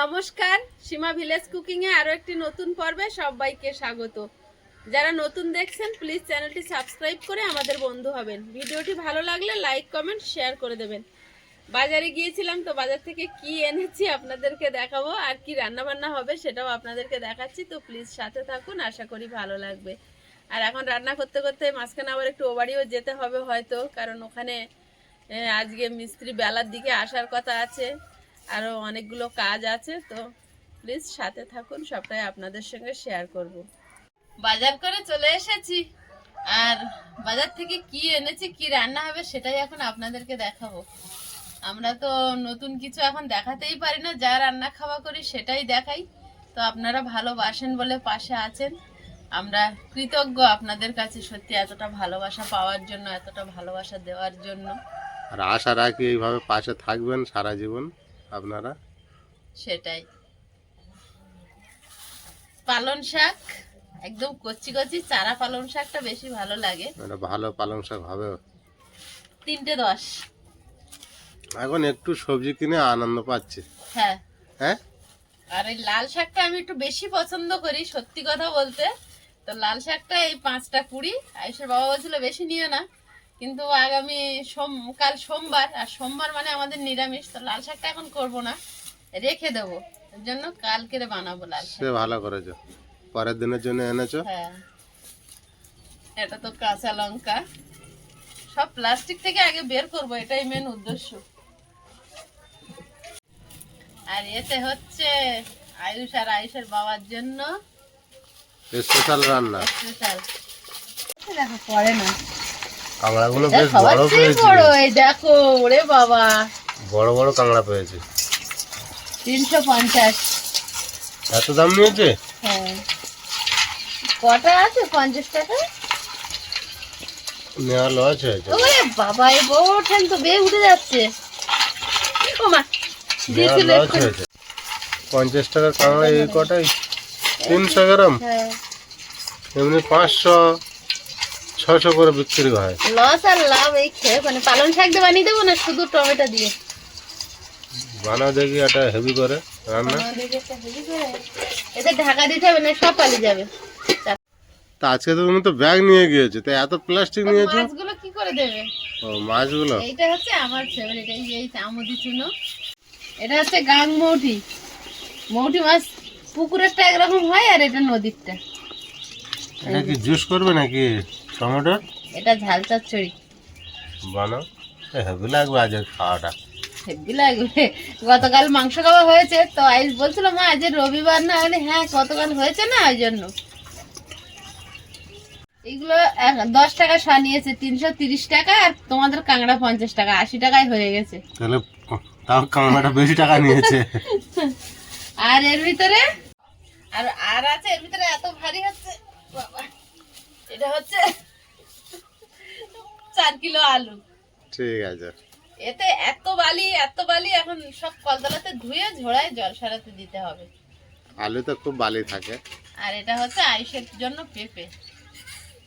নমস্কার, সীমা village cooking এ আরও একটি নতুন পর্বে সবাইকে স্বাগত। যারা নতুন দেখছেন, প্লিজ চ্যানেলটি সাবস্ক্রাইব করে আমাদের বন্ধু হবেন। ভিডিওটি ভালো লাগলে লাইক, কমেন্ট, শেয়ার করে দেবেন। বাজারে গিয়েছিলাম তো বাজার থেকে কি এনেছি আপনাদেরকে দেখাবো, আর কি রান্না বান্না হবে সেটাও আপনাদেরকে দেখাচ্ছি, তো প্লিজ সাথে থাকুন, আশা করি ভালো লাগবে। আর এখন রান্না করতে করতে মাঝখানে আবার একটু ওবাড়িও যেতে হবে হয়তো, কারণ ওখানে আজকে মিস্ত্রি বেলার দিকে আসার কথা আছে। আরও অনেকগুলো কাজ আছে, তো প্লিজ সাথে থাকুন, সবটাই আপনাদের সঙ্গে শেয়ার করব। বাজার করে চলে এসেছি। আর বাজার থেকে কি এনেছি, কি রান্না হবে সেটাই এখন আপনাদেরকে দেখাবো। আমরা তো নতুন কিছু এখন দেখাতেই পারি না, যা রান্না খাওয়া করি সেটাই দেখাই। তো আপনারা ভালোবাসেন বলে পাশে আছেন। আমরা কৃতজ্ঞ আপনাদের কাছে সত্যি এতটা ভালোবাসা পাওয়ার জন্য, এতটা ভালোবাসা দেওয়ার জন্য। আর আশা রাখি এইভাবে পাশে থাকবেন সারা জীবন। আপনারা? সেটাই। পালন শাক একদম কচি কচি চারা পালন শাকটা বেশি ভালো লাগে। এটা ভালো পালং শাক হবে। তিনটে দশ। এখন একটু সবজি কিনে আনন্দ পাচ্ছি। হ্যাঁ। হ্যাঁ? আর এই লাল শাকটা আমি একটু বেশি পছন্দ করি সত্যি কথা বলতে। তো লাল শাকটা এই পাঁচটা কুড়ি আয়ুষের বাবা বলছিল বেশি নিও না। কিন্তু আগামী সোম কাল সোমবার আর সোমবার মানে আমাদের নিরামিষ তো লাল শাকটা এখন করব না রেখে দেবো। এর জন্য কালকে বানাবো লাল শাক সে ভালো করেছ। পরের দিনের জন্য এনেছো? হ্যাঁ। এটা তো কাঁচা লঙ্কা। সব প্লাস্টিক থেকে আগে বের করব এটাই মেন উদ্দেশ্য। আর এতে হচ্ছে আয়ুষ আর আয়ুষের বাবার জন্য স্পেশাল রান্না। স্পেশাল দেখো পরে না। কাঁকড়াগুলো বেশ বড় পেয়েছি। বড় এই দেখো ওরে বাবা। বড় বড় কাঁকড়া পেয়েছি। তিনশো পঞ্চাশ। এত দাম নিয়েছে? হ্যাঁ। কটা আছে পঞ্চাশ টাকা? নেওয়া লস হয়েছে ওরে বাবা এই বড় ঠ্যাং তো বেয়ে উঠে যাচ্ছে। ও মা লস হয়েছে। পঞ্চাশ টাকার কাঁকড়া এই কটাই তিনশো গ্রাম? হ্যাঁ। এমনি পাঁচশো। ছশো করে বিক্রি হয়। লস আর লাভ এই খেয়ে মানে পালং শাক দিয়ে বানিয়ে দেবো না শুধু টমেটো দিয়ে? বানাও দেখি একটা হেভি করে রান্না। এতে ঢাকা দিতে হবে না সব পালিয়ে যাবে। তা আজকে তো তুমি তো ব্যাগ নিয়ে গিয়েছো তো এত প্লাস্টিক নিয়েছো? মাছগুলো কি করে দেবে? ও মাছগুলো? এইটা হচ্ছে আমার ফেভারিট এই এই চামদি চুনো। এটা হচ্ছে গাং মৌটি মৌটি মাছ পুকুরেরটা একরকম হয় আর এটা নদীরটা। এটা কি জুস করবে নাকি? টমেটো? এটা ঝাল চচ্চড়ি। বানাও হেভি লাগবে আজ খাওয়াটা। হেব্বি লাগবে। গতকাল মাংস খাওয়া হয়েছে তো আইস বলছিল মা আজ রবিবার না বলে হ্যাঁ গতকাল হয়েছে না ওই জন্য। এগুলো দশ টাকা শা নিয়েছে তিনশো তিরিশ টাকা আর তোমাদের কাঁকড়া পঞ্চাশ টাকা আশি টাকায় হয়ে গেছে। তাহলে তাও কামড়াটা বেশি টাকা নিয়েছে। আর এর ভিতরে আর আর আছে এর ভিতরে এত ভারী হচ্ছে বাবা এটা হচ্ছে চার কিলো আলু। ঠিক আছে। এতে এত বালি এত বালি এখন সব কলতলাতে ধুয়ে ঝোড়ায় জল সারাতে দিতে হবে। আলু তো খুব বালি থাকে। আর এটা হচ্ছে আইসের জন্য পেঁপে।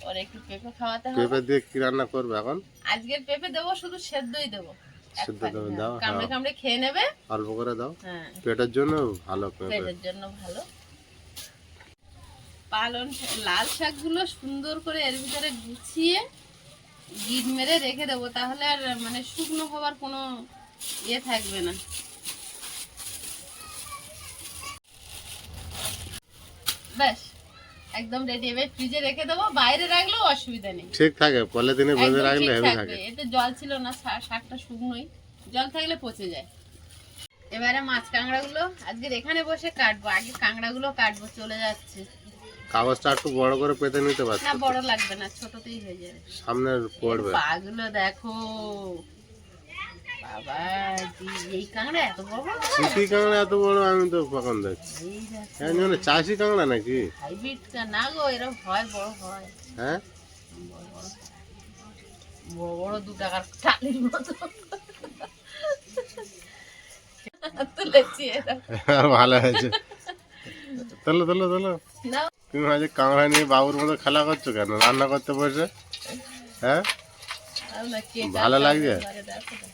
ওর একটু পেঁপে খাওয়াতে হবে। পেঁপে দিয়ে কি রান্না করবে এখন? আজকের পেঁপে দেবো শুধু সেদ্ধই দেবো। সেদ্ধ। দাও, কামড়ে হ্যাঁ। কামড়ে খেয়ে নেবে। অল্প করে দাও। হ্যাঁ। পেটের জন্য ভালো পেঁপে। পেটের জন্য ভালো। পালন লাল শাকগুলো সুন্দর করে এর ভিতরে গুছিয়ে গিট মেরে রেখে দেবো তাহলে আর মানে শুকনো হওয়ার কোনো ইয়ে থাকবে না। ব্যাস একদম রেডি এবার ফ্রিজে রেখে দেবো বাইরে রাখলেও অসুবিধা নেই। ঠিক থাকে পলিথিনে বেঁধে রাখলে হেভি থাকে। এতে জল ছিল না শাকটা শুকনোই। জল থাকলে পচে যায়। এবারে মাছ কাঁকড়াগুলো আজকে এখানে বসে কাটবো আগে কাঁকড়াগুলো কাটবো চলে যাচ্ছে। কাগজটা একটু বড় করে পেতে নিতে না বড় লাগবে না ছোটতেই হয়ে যাবে। সামনে পড়বে পাগুলো দেখো। বাবা এই কাঁকড়া এত বড়? বড় কাঁকড়া এত বড় আমি তো কখন দেখছি? এই দেখো। হ্যাঁ মানে চাষি কাঁকড়া নাকি? হাইব্রিড না গো এরকম হয় বড় হয়। হ্যাঁ? বড় বড় দু টাকার টালির মতো। ভালো হয়েছে। তোলো তোলো তোলো তুমি আজ কাঁকড়া নিয়ে বাবুর মতো খেলা করছ কেন? রান্না করতে বসে? হ্যাঁ? ভালো লাগছে? পারে দেখো তো।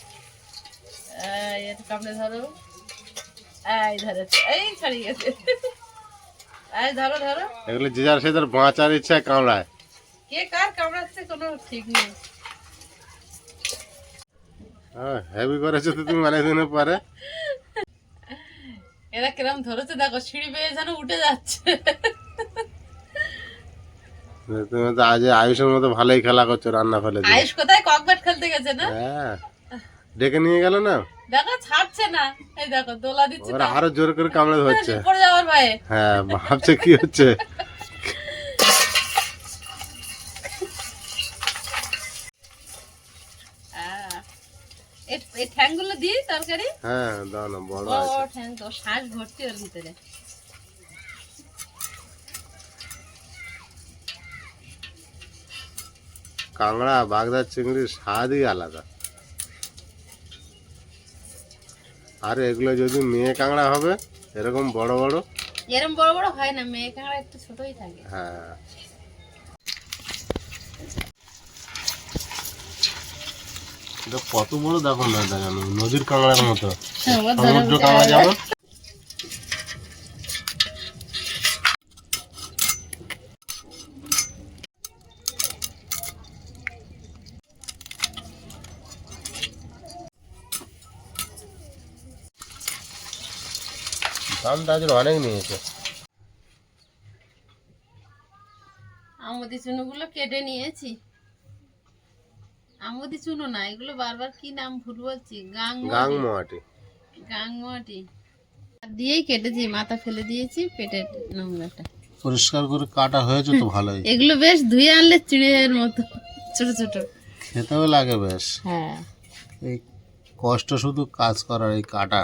এই, এটা কামড়ে ধরো। এই ধরেছে এই ছাড়িয়ে গেছে। এই ধরো ধরো। এগুলো যে যার সে তার বাঁচার ইচ্ছা কামড়ায় কে কার কামড়াচ্ছে কোনো ঠিক নেই। হেভি করেছ তো তুমি অনেক দিনের পরে। এরা কিরম ধরেছে? দেখো সিঁড়ি বেয়ে যেন উঠে যাচ্ছে। তুমি তো আজ আয়ুষের মতো ভালোই খেলা করছ রান্না ফেলে আয়ুষ কোথায়? ককব্যাট খেলতে গেছে না? হ্যাঁ। ডেকে নিয়ে গেল না? দেখো ছাড়ছে না। এই দেখো দোলা দিচ্ছে ওরা আরও জোর করে কামড়ে ধরছে। পড়ে যাওয়ার ভয়ে। হ্যাঁ ভাবছে কি হচ্ছে? এই ঠ্যাংগুলো দিই তরকারি? হ্যাঁ দাও না বড় আছে। ঠ্যাং তো শ্বাস ভর্তি ওর ভিতরে। কাঁকড়া বাগদার চিংড়ির স্বাদই আলাদা। আর এগুলো যদি মেয়ে কাঁকড়া হবে এরকম বড় বড়? এরকম বড় বড় হয় না মেয়ে কাঁকড়া একটু ছোটই থাকে। হ্যাঁ। কত বড় দেখো না দেখানো নদীর কাঁকড়ার মতো। হ্যাঁ, সমুদ্র কাঁকড়া যেমন। দামটা আজ অনেক নিয়েছে আমদি চুনোগুলো কেটে নিয়েছি। আমদি চুনো না এগুলো বারবার কি নাম ভুল বলছি? গাং গাং মোয়াটি গাংমাটি দিয়েই কেটেছি মাথা ফেলে দিয়েছি পেটের নোংরাটা। পরিষ্কার করে কাটা হয়েছে তো ভালোই। এগুলো বেশ ধুয়ে আনলে চিড়ের মতো ছোট ছোট। খেতেও লাগে বেশ। হ্যাঁ। এই কষ্ট শুধু কাজ করার এই কাটা।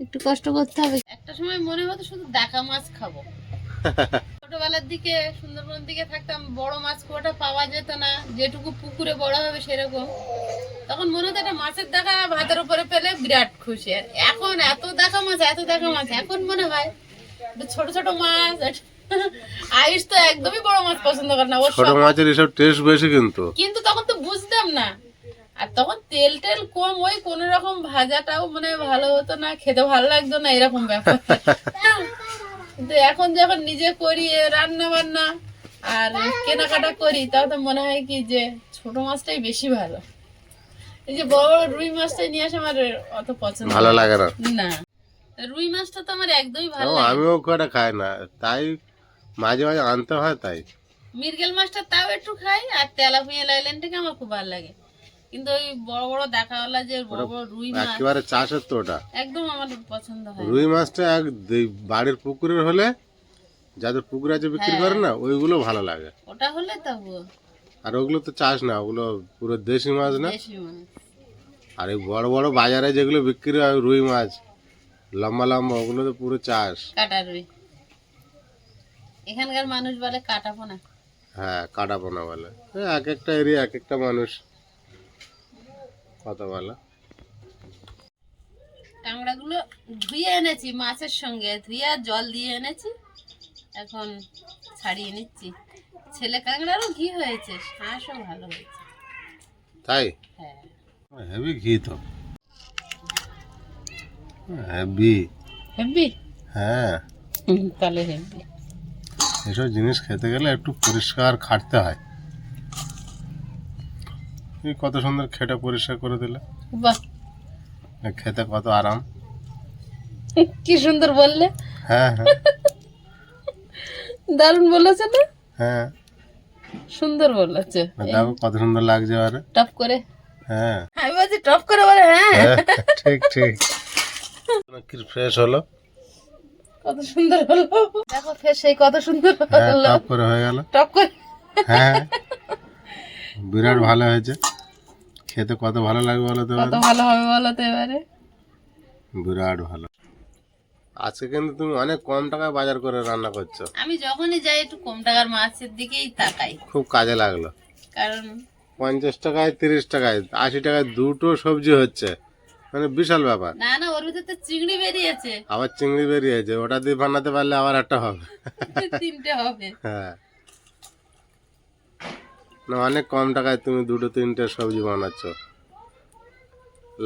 একটু কষ্ট করতে হবে। একটা সময় মনে হতো শুধু দেখা মাছ খাব। ছোটবেলার দিকে সুন্দরবন দিকে থাকতাম বড় মাছ একটা পাওয়া যেত না যেটুকু পুকুরে বড় হবে সেরকম। তখন মনে হতো একটা মাছের দেখা ভাতের উপরে পেলে বিরাট খুশি। আর এখন এত দেখা মাছ এত দেখা মাছ এখন মনে হয় ছোট ছোট মাছ আয়ুষ তো একদমই বড় মাছ পছন্দ করে না ছোট মাছের এসব টেস্ট বেশি কিন্তু। কিন্তু তখন তো বুঝতাম না। আর তখন তেল টেল কম ওই কোন রকম ভাজাটাও মানে ভালো হতো না খেতে ভালো লাগতো না এরকম ব্যাপার। কিন্তু এখন যখন নিজে করি রান্না বান্না আর কেনাকাটা করি তাও তো মনে হয় কি যে ছোট মাছটাই বেশি ভালো। এই যে বড় রুই মাছটাই নিয়ে আসে আমার অত পছন্দ ভালো লাগে না। না। রুই মাছটা তো আমার একদমই ভালো লাগে আমিও খুব খাই না। তাই মাঝে মাঝে আনতে হয় তাই। মিরগেল মাছটা তাও একটু খাই আর তেলাপিয়া লাইল্যান্ডটাকে আমার খুব ভালো লাগে। কিন্তু ওই বড় বড় দেখাওয়ালা যে বড় বড় রুই মাছ একেবারে চাষের তো ওটা। একদম আমার পছন্দ হয়। রুই মাছটা এক বাড়ির পুকুরের হলে যাদের পুকুর আছে বিক্রি হ্যাঁ। করে না ওইগুলো ভালো লাগে। ওটা হলে তবু। আর ওগুলো তো চাষ না ওগুলো পুরো দেশি মাছ না। আর এই বড় বড় বাজারে যেগুলো বিক্রি হয় রুই মাছ লম্বা লম্বা ওগুলো তো পুরো চাষ। কাটা রুই। এখানকার মানুষ বলে কাটাবো না হ্যাঁ কাটা পোনা বলে এক একটা এরিয়া এক একটা মানুষ। কথা বলে কাঁকড়াগুলো ধুয়ে এনেছি মাছের সঙ্গে। ধুয়ে আর জল দিয়ে এনেছি। এখন ছাড়িয়ে নিচ্ছি। ছেলে কাঁকড়ারও ঘি হয়েছে শাঁসও ভালো হয়েছে। তাই? হ্যাঁ। হেভি ঘি তো। হেভি হেব্বি হ্যাঁ। তাহলে হেব্বি এসব জিনিস খেতে গেলে একটু পরিষ্কার খাটতে হয়। এই কত সুন্দর খেটা পরিষ্কার করে দিলে? বাহ। খেতে কত আরাম। কি সুন্দর বললে। হ্যাঁ হ্যাঁ। দারুণ বলেছে না? হ্যাঁ। সুন্দর বলেছে। দেখো কত সুন্দর লাগছে আরে। টপ করে। হ্যাঁ। আমি বলছি টপ করে বলে হ্যাঁ। হ্যাঁ, ঠিক ঠিক। কি ফ্রেশ হলো। কত সুন্দর হলো। দেখো ফের সেই কত সুন্দর হ্যাঁ হলো। টপ করে হয়ে গেল। টপ করে। হ্যাঁ। বিরাট ভালো হয়েছে। খেতে কত ভালো লাগবে বলো তো কত ভালো হবে বলো তো এবারে? বিরাট ভালো। আজকে কিন্তু তুমি অনেক কম টাকায় বাজার করে রান্না করছ। আমি যখনই যাই একটু কম টাকার মাছের দিকেই তাকাই। খুব কাজে লাগল। কারণ পঞ্চাশ টাকায় তিরিশ টাকায় আশি টাকায় দুটো সবজি হচ্ছে। মানে বিশাল ব্যাপার। না না ওর ভিতরে তো চিংড়ি বেরিয়েছে। আবার চিংড়ি বেরিয়েছে ওটা দিয়ে বানাতে পারলে আবার একটা হবে। তিনটে হবে। হ্যাঁ। না অনেক কম টাকায় তুমি দুটো তিনটে সবজি বানাচ্ছ।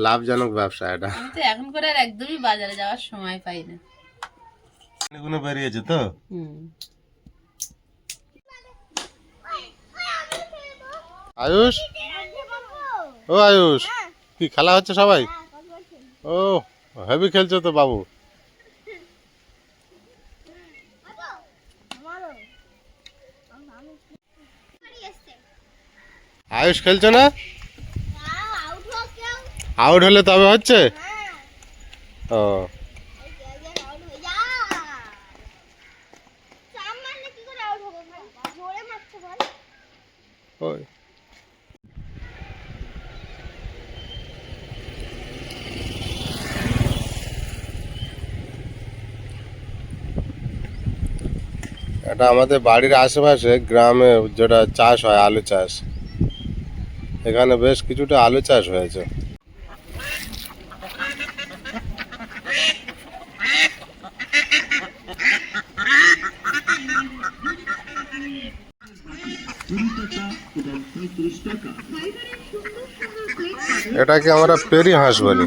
লাভজনক ব্যবসা এটা। তো এখন করে আর একদমই বাজারে যাওয়ার সময় পাই না। বেরিয়েছে তো? আয়ুষ? ও আয়ুষ কি খেলা হচ্ছে সবাই? ও হেভি খেলছো তো বাবু। আয়ুষ খেলছো না? আউট হলে তবে হচ্ছে? ও। এটা আমাদের বাড়ির আশেপাশে গ্রামে যেটা চাষ হয়, আলু চাষ। এখানে বেশ কিছুটা আলু চাষ হয়েছে। এটাকে আমরা পেরি হাঁস বলি।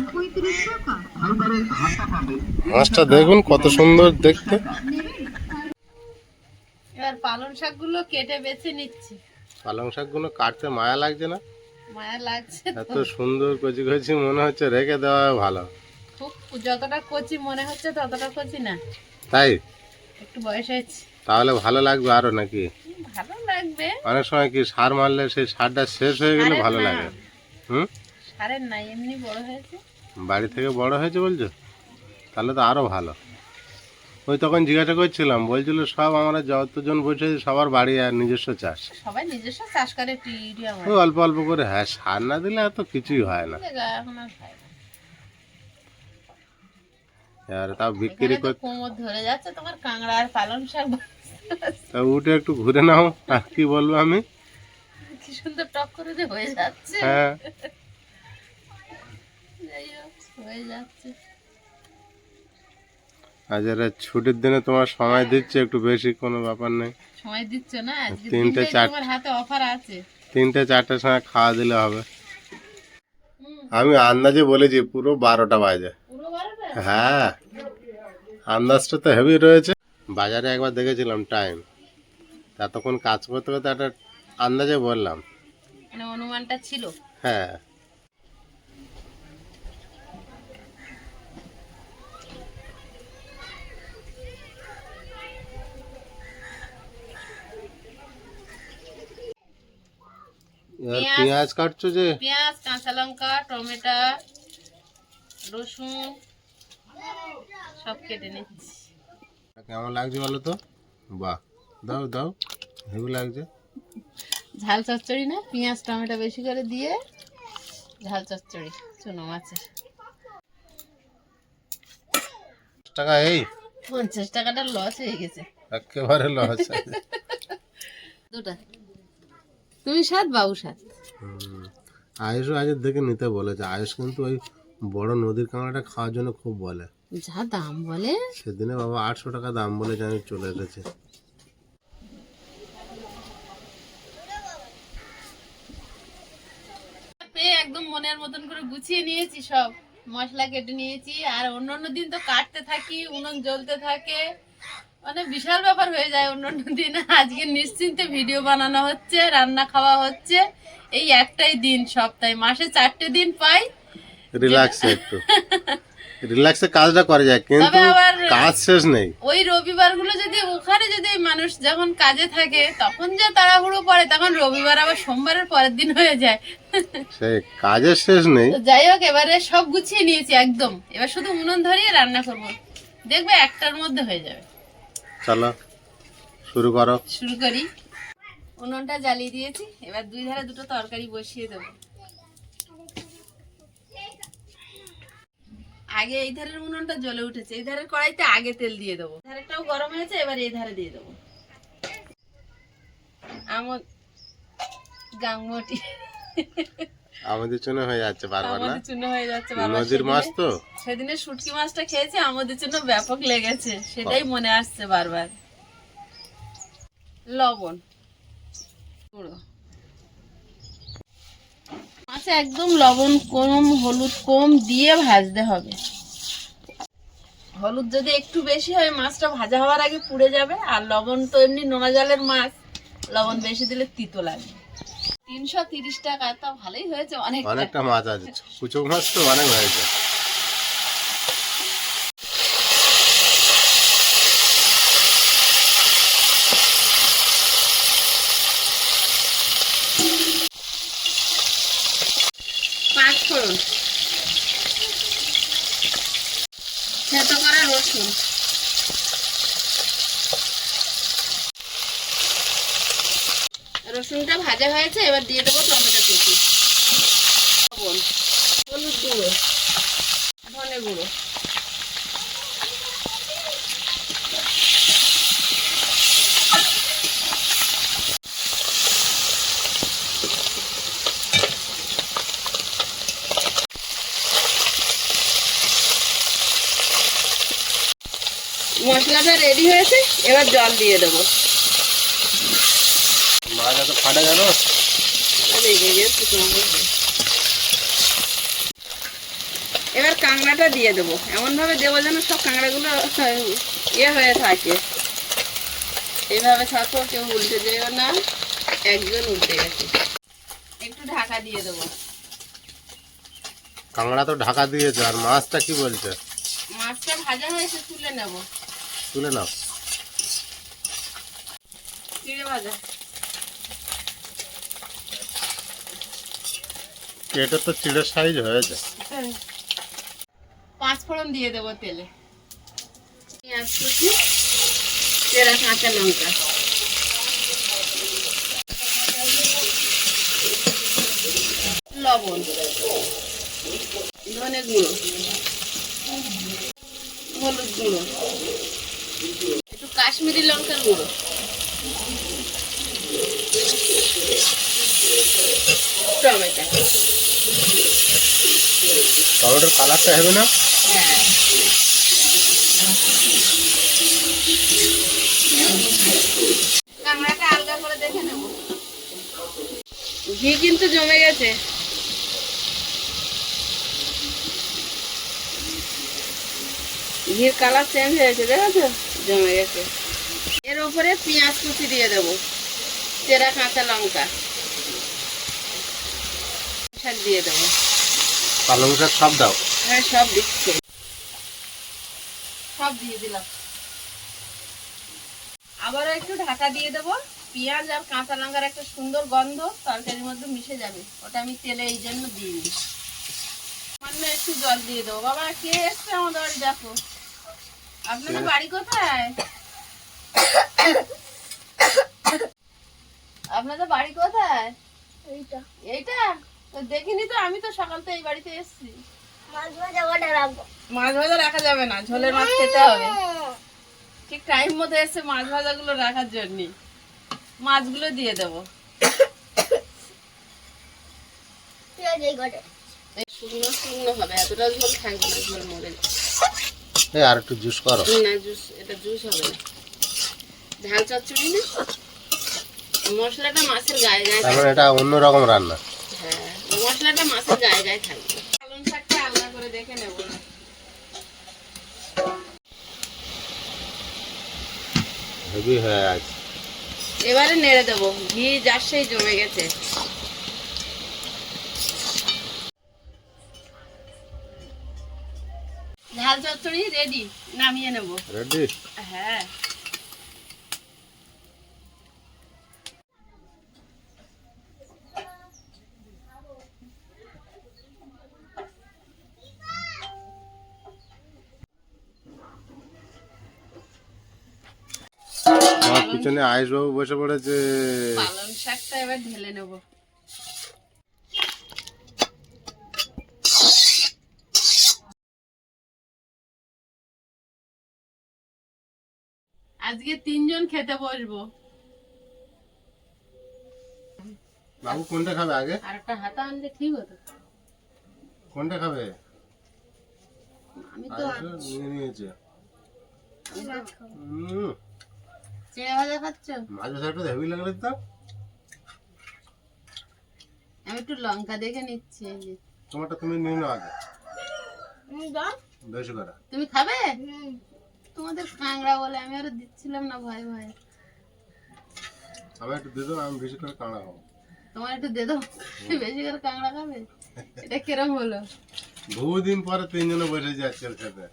হাঁসটা দেখুন কত সুন্দর দেখতে। এবার পালং শাকগুলো কেটে বেছে নিচ্ছি। পালং শাকগুলো কাটতে মায়া লাগছে না? মায়া লাগছে এত সুন্দর কচি কচি মনে হচ্ছে রেখে দেওয়া ভালো। খুব যতটা কচি মনে হচ্ছে ততটা কচি না। তাই? একটু বয়স হয়েছে। তাহলে ভালো লাগবে আরও নাকি? ভালো লাগবে। অনেক সময় কি সার মারলে সেই সারটা শেষ হয়ে গেলে ভালো লাগে। হুম? সারের নাই এমনি বড় হয়েছে। বাড়ি থেকে বড় হয়েছে বলছো? তাহলে তো আরও ভালো। ওই তখন জিজ্ঞাসা করছিলাম বলছিল সব আমরা যতজন বসে সবার বাড়ি আর নিজস্ব চাষ। সবাই নিজস্ব চাষ করে ইউরিয়া ওই অল্প অল্প করে হ্যাঁ সার না দিলে এত কিছুই হয় না। এখন আর খায় না। আর তাও বিক্রি করতে কোমর ধরে যাচ্ছে তোমার কাঁকড়া আর পালং শাক তা উঠে একটু ঘুরে নাও আর কি বলব আমি? কি সুন্দর টক করে যে হয়ে যাচ্ছে। হ্যাঁ। হয়ে যাচ্ছে। আজ এরা ছুটির দিনে তোমার সময় দিচ্ছে একটু বেশি কোনো ব্যাপার নেই। সময় দিচ্ছ না? তিনটে, তিনটে চার- তোমার হাতে অফার আছে। তিনটে চারটের সময় খাওয়া দিলে হবে। আমি আন্দাজে বলেছি পুরো বারোটা বাজে। হ্যাঁ। আন্দাজটা তো হেভি রয়েছে। বাজারে একবার দেখেছিলাম টাইম ততক্ষণ কাজ করতে করতে একটা আন্দাজে বললাম। মানে অনুমানটা ছিল। হ্যাঁ। পেঁয়াজ- পেঁয়াজ কাটছো যে? পেঁয়াজ কাঁচা লঙ্কা টমেটো রসুন সব কেটে নিচ্ছি। কেমন লাগছে বলো তো? বাহ দাও দাও হেভি লাগছে। ঝাল চচ্চড়ি না? পেঁয়াজ টমেটো বেশি করে দিয়ে ঝাল চচ্চড়ি চুনো মাছের টাকা এই? পঞ্চাশ টাকাটা লস হয়ে গেছে। একেবারে লস দুটা। তুমি সাত বাবু সাত। আয়ুষও আজ দেখে নিতে বলেছে। আয়ুষ কিন্তু ওই বড় নদীর কাঁকড়াটা খাওয়ার জন্য খুব বলে। যা দাম বলে। সেদিনে বাবা আটশো টাকা দাম বলে আমি চলে এসেছে। পেয়ে একদম মনের মতন করে গুছিয়ে নিয়েছি সব। মশলা কেটে নিয়েছি। আর অন্য অন্য দিন তো কাটতে থাকি উনুন জ্বলতে থাকে। মানে বিশাল ব্যাপার হয়ে যায় অন্য অন্য দিন। আজকে নিশ্চিন্তে ভিডিও বানানো হচ্ছে রান্না খাওয়া হচ্ছে। এই একটাই দিন সপ্তাহে। মাসে চারটে দিন পাই। রিল্যাক্সে একটু। রিল্যাক্সে কাজটা করা যায় কিন্তু কাজ শেষ নেই। ওই রবিবারগুলো যদি ওখানে যদি মানুষ যখন কাজে থাকে তখন যে তাড়াহুড়ো পড়ে তখন রবিবার আবার সোমবারের পরের দিন হয়ে যায়। সেই কাজের শেষ নেই। তো যাই হোক এবারে সব গুছিয়ে নিয়েছি একদম। এবার শুধু উনুন ধরিয়ে রান্না করব। দেখবে একটার মধ্যে হয়ে যাবে। চলো, শুরু করো। শুরু করি। উনুনটা জ্বালিয়ে দিয়েছি, এবার দুই ধারে দুটো তরকারি বসিয়ে দেবো। আগে এই ধারের উনুনটা জ্বলে উঠেছে, এই ধারের কড়াইতে আগে তেল দিয়ে দেবো। ধারেরটাও গরম হয়েছে, এবার এই ধারে দিয়ে দেবো। আমার গাংমটি। আমাদের জন্য হয়ে যাচ্ছে বারবার না? আমাদের চূর্ণ হয়ে যাচ্ছে বারবার। নদীর মাছ তো? সেদিনে শুটকি মাছটা খেয়েছি আমাদের জন্য ব্যাপক লেগেছে। সেটাই মনে আসছে বারবার। লবণ। গুঁড়ো। মাছ মাছে একদম লবণ কম হলুদ কম দিয়ে ভাজতে হবে। হলুদ যদি একটু বেশি হয় মাছটা ভাজা হওয়ার আগে পুড়ে যাবে। আর লবণ তো এমনি নোনা জলের মাছ লবণ বেশি দিলে তিতো লাগবে। তিনশো তিরিশ টাকা, তা ভালোই হয়েছে অনেক অনেকটা মাছ আছে। কুচো মাছ তো অনেক হয়েছে পাঁচ ফোড়ন থেতো করা রসুন রসুনটা ভাজা হয়েছে এবার দিয়ে দেবো টমেটো কুচি। হলুদ গুঁড়ো, ধনে গুঁড়ো। মশলাটা রেডি হয়েছে, এবার জল দিয়ে দেবো। মাছ এত ফাটে গেল। এবার কাঁকড়াটা দিয়ে দেবো। এমন ভাবে দেবো যেন সব কাঁকড়াগুলো ইয়ে হয়ে থাকে। এইভাবে থাকো কেউ উল্টে যেও না। একজন উল্টে গেছে। একটু ঢাকা দিয়ে দেবো। কাঁকড়া তো ঢাকা দিয়েছে আর মাছটা কি বলছে? মাছটা ভাজা হয়েছে তুলে নেব। তুলে নাও। চিড়ে ভাজা? এটা তো চিড়ের সাইজ হয়েছে। পাঁচ ফোড়ন দিয়ে দেবো তেলে। পেঁয়াজ কুচি লঙ্কা। লবণ। গুঁড়ো। হলুদ গুঁড়ো। একটু কাশ্মীরি লঙ্কার গুঁড়ো। টমেটো টমেটোর কালারটা হবে না? হ্যাঁ। কামড়াটা করে দেখে নেব। ঘি কিন্তু জমে গেছে। ঘির কালার চেঞ্জ হয়েছে দেখেছ? জমে গেছে। এর উপরে পেঁয়াজ কুচি দিয়ে দেবো। চেরা কাঁচা লঙ্কা। শাক দিয়ে দেবো। পালং শাক সব দাও। হ্যাঁ সব দিচ্ছে। সব দিয়ে দিলাম। আবারও একটু ঢাকা দিয়ে দেবো। পেঁয়াজ আর কাঁচা লঙ্কার একটা সুন্দর গন্ধ তরকারির মধ্যে মিশে যাবে। ওটা আমি তেলে এই জন্য দিইনি সামান্য একটু জল দিয়ে দেবো। বাবা কে এসছে আমাদের বাড়ি? দেখো। আপনাদের বাড়ি কোথায়? আপনাদের বাড়ি কোথায়? এইটা। এইটা? দেখিনি তো আমি তো সকাল তো এই বাড়িতে এসেছি। মাছ ভাজা ওটা রাখব। মাছ ভাজা রাখা যাবে না ঝোলের মাছ খেতে হবে। ঠিক টাইম মতো এসে মাছ ভাজাগুলো রাখার জন্য মাছগুলো দিয়ে দেবো। শুকনো শুকনো হবে এতটা ঝোল থাকবে না ঝোল মরে এই আর একটু জুস করো। না জুস এটা জুস হবে না। ঝাল চচ্চড়ি না? মশলাটা মাছের গায়ে মানে এটা অন্যরকম রান্না। হ্যাঁ মশলাটা মাছের গায়ে গায়ে থাকবে। পালং শাকটা আলাদা করে দেখে নেব। হেভি হয়ে আছে। এবারে নেড়ে দেবো ঘি যার সেই জমে গেছে। ঝাল চচ্চড়ি রেডি নামিয়ে নেব। রেডি হ্যাঁ আমার পিছনে আয়েশবাবু বসে পড়েছে। পালং শাকটা এবার ঢেলে নেব। আজকে তিনজন খেতে বসবো। বাবু কোনটা খাবে আগে? আর একটা হাতা আনলে ঠিক হতো। কোনটা খাবে? আমি তো নিয়ে নিয়েছে। হুম চেড়ে ভাজা খাচ্ছ হেভি লাগলে তো। আমি একটু লঙ্কা দেখে নিচ্ছি তোমারটা তুমি নিয়ে নাও আগে। দাও। বেশি করে। তুমি খাবে? তোমাদের কাংড়া বলে আমি আরও দিচ্ছিলাম না ভয় ভয়ে। আমি একটু দিয়ে দেবো আমি বেশি করে কাঁড়া খাব। তোমার একটু দে দাও বেশি করে কাংড়া খাবে? এটা কিরম হলো? বহুদিন পরে তিনজনে বসে যাচ্ছে খেতে।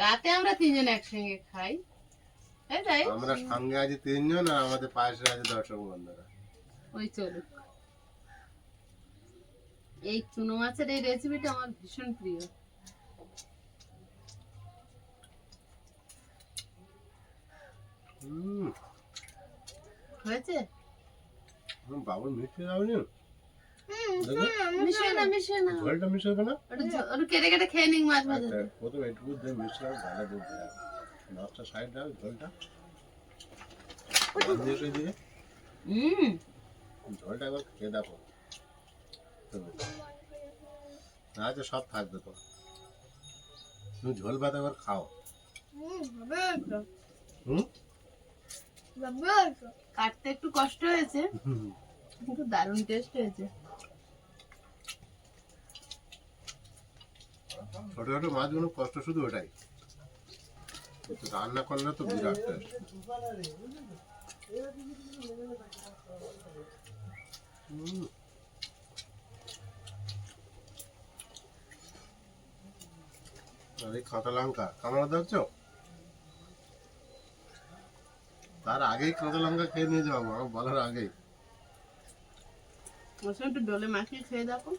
রাতে আমরা তিনজন একসঙ্গে খাই। আমরা সঙ্গে আছি তিনজন আর আমাদের পাশে আছে দর্শক বন্ধুরা। ওই চলুক। এই চুনো মাছের এই রেসিপিটা আমার ভীষণ প্রিয়। হয়েছে? বাবুর মিষ্টি যাবে না ঝোলটা মিশাবে না? ওটা কেটে কেটে খেয়ে নিক মাছ ভাজা। আচ্ছা প্রথমে একটু মিশিয়ে ভালো দুধ দশটা সাইড দাও ঝোলটা দিয়ে দিয়ে হুম ঝোলটা একবার খেয়ে দেখো তুমি। আচ্ছা সব থাকবে তো তুমি ঝোল ভাত একবার খাও হুম তো কাটতে একটু কষ্ট হয়েছে। কিন্তু দারুণ টেস্ট হয়েছে। ছোট ছোট মাছগুলো কষ্ট শুধু ওটাই। রান্না করলে তো বিরাট লঙ্কা কামড়া দেখছ তার আগেই কাঁচা লঙ্কা খেয়ে নিয়ে যাব বলার আগেই। একটু ডলে মাখিয়ে খেয়ে দেখো।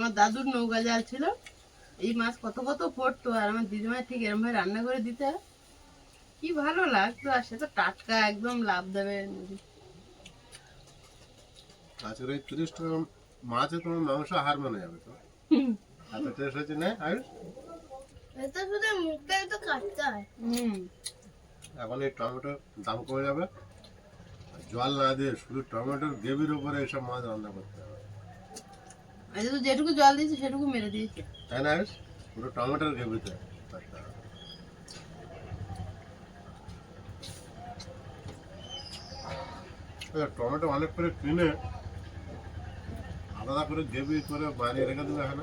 আমার দাদুর নৌকা জাল ছিল। এই মাছ কত কত পড়তো আর আমার দিদিমা ঠিক এরম ভাবে রান্না করে দিতে। কি ভালো লাগতো আর সে তো টাটকা একদম লাভ দেবে। আজকের এই তিরিশ টাকা মাছে তোমার মাংস হার মানে যাবে তো? এত টেস্ট হয়েছে না আর এটা শুধু মুখটাই তো কাটতে হয়। হুম। এখন এই টমেটোর দাম কমে যাবে। জল না দিয়ে শুধু টমেটোর গ্রেভির উপরে এসব মাছ রান্না করতে হবে। আজ তো যেটুকু জল দিয়েছে সেটুকু মেরে দিয়েছে। তাই না পুরো টমেটোর করতে হবে। এই টমেটো অনেক করে কিনে আলাদা করে গ্রেভি করে বানিয়ে রেখে দেবে কেন?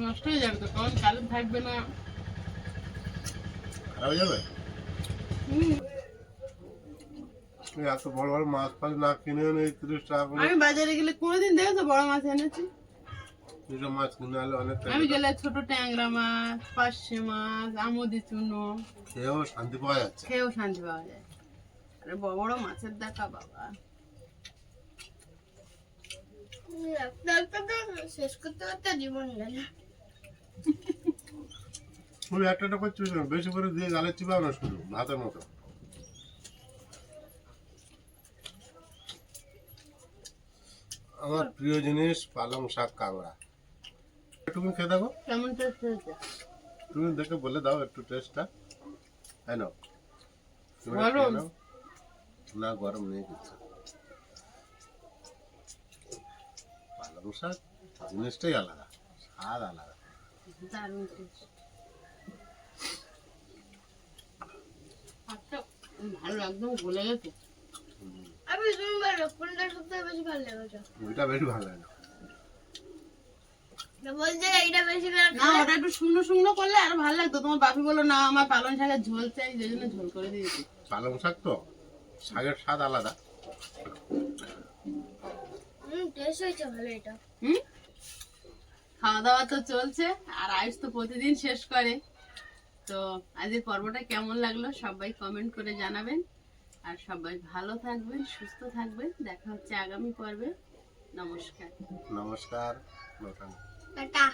নষ্ট হয়ে যাবে তো তখন কালো থাকবে না। খারাপ হয়ে যাবে? হুম, এত বড় বড় মাছ ফাছ না কিনে এনে তিরিশ টাকা করে আমি বাজারে গেলে কোনোদিন দেখেছ বড় মাছ এনেছি? এইসব মাছ কিনে আনলে অনেক আমি গেলে ছোট ট্যাংরা মাছ পার্শে মাছ আমদি চুনো। খেয়েও শান্তি পাওয়া যাচ্ছে। খেয়েও শান্তি পাওয়া যায়। আরে বড় বড় মাছের দেখা বাবা। শেষ করতে করতে জীবন গেল তুমি একটা একটা করছিস না, বেশি করে দিয়ে গালে চিপাও না শুধু? ভাতের মতো। আমার প্রিয় জিনিস পালং শাক কাঁকড়া। তুমি খেয়ে দেখো। কেমন টেস্ট হয়েছে? তুমি দেখে বলে দাও একটু টেস্টটা না গরম। না গরম নেই কিছু। পালং শাক জিনিসটাই আলাদা স্বাদ আলাদা। দারুণ টেস্ট আচ্ছা ভালো একদম গলে গেছে। আমি তুমি বলো কোনটা সবথেকে বেশি ভালো লেগেছে? ওইটা বেশি ভালো লাগে না। না বলছে এইটা বেশি না ওটা একটু শুকনো শুকনো করলে আরও ভালো লাগতো। তোমার বাপি বলল না আমার পালং শাকের ঝোল চাই সেই জন্য ঝোল করে দিয়েছি। পালং শাক তো শাকের স্বাদ আলাদা। হুম টেস্ট হয়েছে ভালো এটা। হুম? খাওয়া দাওয়া তো চলছে আর আয়ুষ তো প্রতিদিন শেষ করে। তো আজকের পর্বটা কেমন লাগল সবাই কমেন্ট করে জানাবেন। আর সবাই ভালো থাকবেন সুস্থ থাকবেন। দেখা হচ্ছে আগামী পর্বে। নমস্কার। নমস্কার টাটা।